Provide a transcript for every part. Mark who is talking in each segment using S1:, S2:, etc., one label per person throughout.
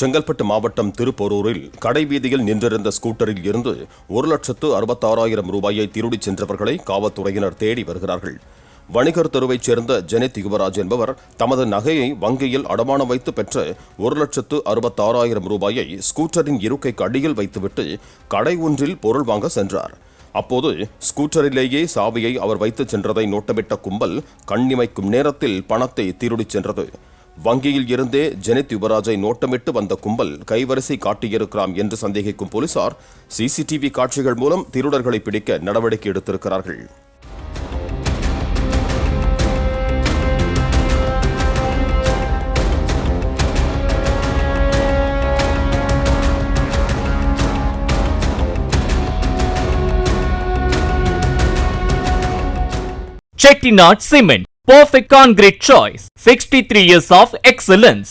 S1: செங்கல்பட்டு மாவட்டம் திருப்போரூரில் கடைவீதியில் நின்றிருந்த ஸ்கூட்டரில் இருந்து ஒரு லட்சத்து அறுபத்தாறாயிரம் ரூபாயை திருடிச் சென்றவர்களை காவல்துறையினர் தேடி வருகிறார்கள். வணிகர் தெருவைச் சேர்ந்த ஜெனித் யுவராஜ் என்பவர் தமது நகையை வங்கியில் அடமானம் வைத்து பெற்ற ஒரு லட்சத்து அறுபத்தாறாயிரம் ரூபாயை ஸ்கூட்டரின் இருக்கைக்கு அடியில் வைத்துவிட்டு கடை ஒன்றில் பொருள் வாங்க சென்றார். அப்போது ஸ்கூட்டரிலேயே சாவியை அவர் வைத்துச் சென்றதை நோட்டமிட்ட கும்பல் கண்ணிமைக்கும் நேரத்தில் பணத்தை திருடிச் சென்றது. வங்கியில் இருந்தே ஜெனித் யுவராஜை நோட்டமிட்டு வந்த கும்பல் கைவரிசை காட்டியிருக்கிறாம் என்று சந்தேகிக்கும் போலீசார் சிசிடிவி காட்சிகள் மூலம் திருடர்களை பிடிக்க நடவடிக்கை எடுத்திருக்கிறார்கள்.
S2: Chettinad cement. Perfect concrete choice. 63 years of excellence.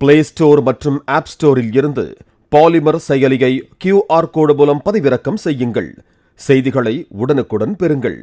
S3: Play store மற்றும் ஆப் ஸ்டோரில் இருந்து பாலிமர் செயலியை கியூஆர் கோடு மூலம் பதிவிறக்கம் செய்யுங்கள் செய்திகளை உடனுக்குடன் பெறுங்கள்